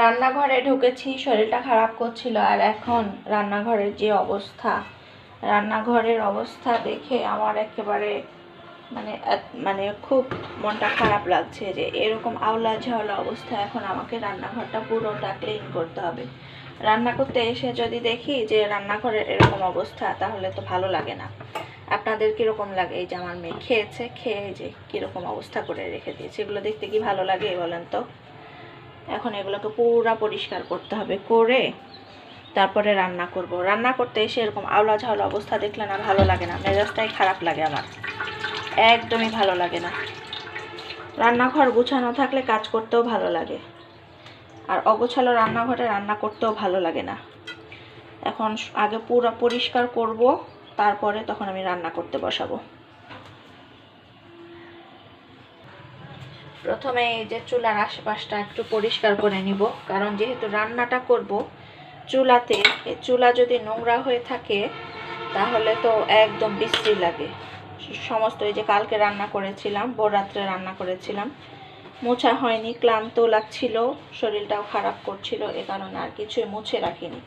রান্নাঘরে ঢুকেছি, শরীরটা খারাপ করছিল আর এখন রান্নাঘরের যে অবস্থা, রান্নাঘরের অবস্থা দেখে আমার একেবারে মানে মানে খুব মনটা খারাপ লাগছে যে এরকম আওলা ঝাওলা অবস্থা এখন আমাকে রান্নাঘরটা পুরোটা ক্লিন করতে হবে। রান্না করতে এসে যদি দেখি যে রান্নাঘরের এরকম অবস্থা, তাহলে তো ভালো লাগে না। আপনাদের কীরকম লাগে? এই যে আমার মেয়ে খেয়েছে, খেয়ে যে কীরকম অবস্থা করে রেখে দিয়েছে, এগুলো দেখতে কি ভালো লাগে বলেন তো? এখন এগুলোকে পুরা পরিষ্কার করতে হবে, করে তারপরে রান্না করব। রান্না করতে এসে এরকম আওলা ঝাওলা অবস্থা দেখলে না ভালো লাগে না, মেজাজটাই খারাপ লাগে আমার। একদমই ভালো লাগে না। রান্নাঘর গুছানো থাকলে কাজ করতেও ভালো লাগে। আর অগোছালো রান্নাঘরে রান্না করতেও ভালো লাগে না। এখন আগে পুরো পরিষ্কার করব, তারপরে তখন আমি রান্না করতে বসাবো। প্রথমে এই যে চুলার আশেপাশটা একটু পরিষ্কার করে নিব, কারণ যেহেতু রান্নাটা করব চুলাতে এই চুলা যদি নোংরা হয়ে থাকে, তাহলে তো একদম বিশ্রী লাগে। সমস্ত এই যে কালকে রান্না করেছিলাম রাত্রে রান্না করেছিলাম, মোছা হয়নি, ক্লান্ত লাগছিল, শরীরটাও খারাপ করছিল, এ কারণে আর কিছুই মুছে রাখিনি।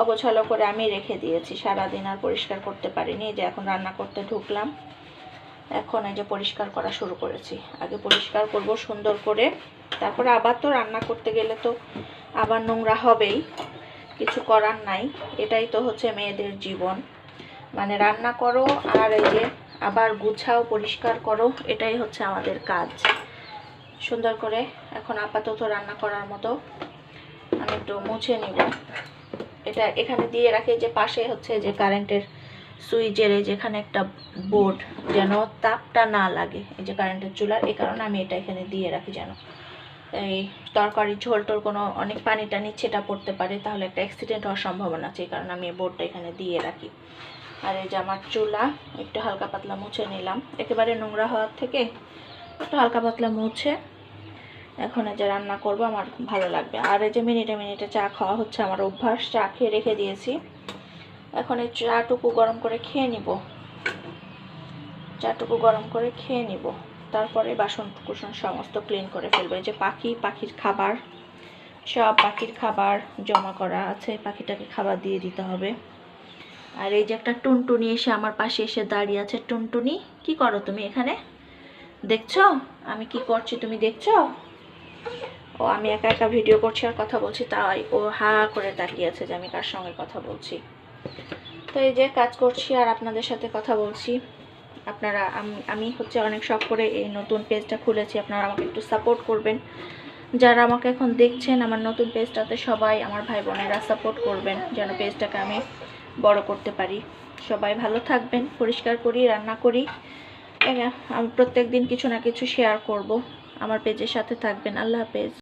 অগোছালো করে আমি রেখে দিয়েছি, সারাদিন আর পরিষ্কার করতে পারিনি যে এখন রান্না করতে ঢুকলাম। এখন এই যে পরিষ্কার করা শুরু করেছি। আগে পরিষ্কার করব সুন্দর করে। তারপরে আবার তো রান্না করতে গেলে তো আবার নোংরা হবেই। কিছু করার নাই। এটাই তো হচ্ছে মেয়েদের জীবন। মানে রান্না করো আর এই যে আবার গুছাও, পরিষ্কার করো, এটাই হচ্ছে আমাদের কাজ। সুন্দর করে এখন আপাতত রান্না করার মতো আমি একটু মুছে নিব। এটা এখানে দিয়ে রাখি যে পাশে হচ্ছে যে কারেন্টের সুইচের এই যেখানে একটা বোর্ড যেন তাপটা না লাগে, এই যে কারেন্টের চুলার, এই কারণে আমি এটা এখানে দিয়ে রাখি যেন। এই তরকারি ঝোল টোল কোনো অনেক পানি টানি ছেটা পড়তে পারে, তাহলে একটা অ্যাক্সিডেন্ট হওয়ার সম্ভাবনা আছে, এই কারণে আমি এই বোর্ডটা এখানে দিয়ে রাখি। আর এই যে আমার চুলা, একটু হালকা পাতলা মুছে নিলাম। একেবারে নোংরা হওয়ার থেকে একটু হালকা পাতলা মুছে এখন এই যে রান্না করব, আমার ভালো লাগবে। আর এই যে মিনিটে মিনিটে চা খাওয়া হচ্ছে, আমার অভ্যাস, চা খেয়ে রেখে দিয়েছি। এখন এই চাটুকু গরম করে খেয়ে নিব। চাটুকু গরম করে খেয়ে নিব। তারপরে বাসন কুসন সমস্ত ক্লিন করে ফেলব। যে পাখি, পাখির খাবার, সব পাখির খাবার জমা করা আছে। পাখিটাকে খাবার দিয়ে দিতে হবে। আর এই যে একটা টুনটুনি এসে আমার পাশে এসে দাঁড়িয়ে আছে। টুনটুনি, কি করো তুমি এখানে? দেখছ? আমি কি করছি তুমি দেখছ? ও, আমি একা একা ভিডিও করছি আর কথা বলছি, তাই ও হা করে তাকিয়ে আছে যে আমি কার সঙ্গে কথা বলছি। তো এই যে কাজ করছি আর আপনাদের সাথে কথা বলছি। আপনারা, আম- হচ্ছে অনেক শখ করে এই নতুন পেজটা খুলেছি। আপনারা আমাকে একটু সাপোর্ট করবেন। যারা আমাকে এখন দেখছেন, আমার নতুন পেজটাতে সবাই, আমার ভাই বোনেরা সাপোর্ট করবেন, যেন পেজটাকে আমি বড় করতে পারি। সবাই ভালো থাকবেন, পরিষ্কার করি, রান্না করি। আমি প্রত্যেক দিন কিছু না কিছু শেয়ার করব। আমার পেজের সাথে থাকবেন। আল্লাহ হাফেজ।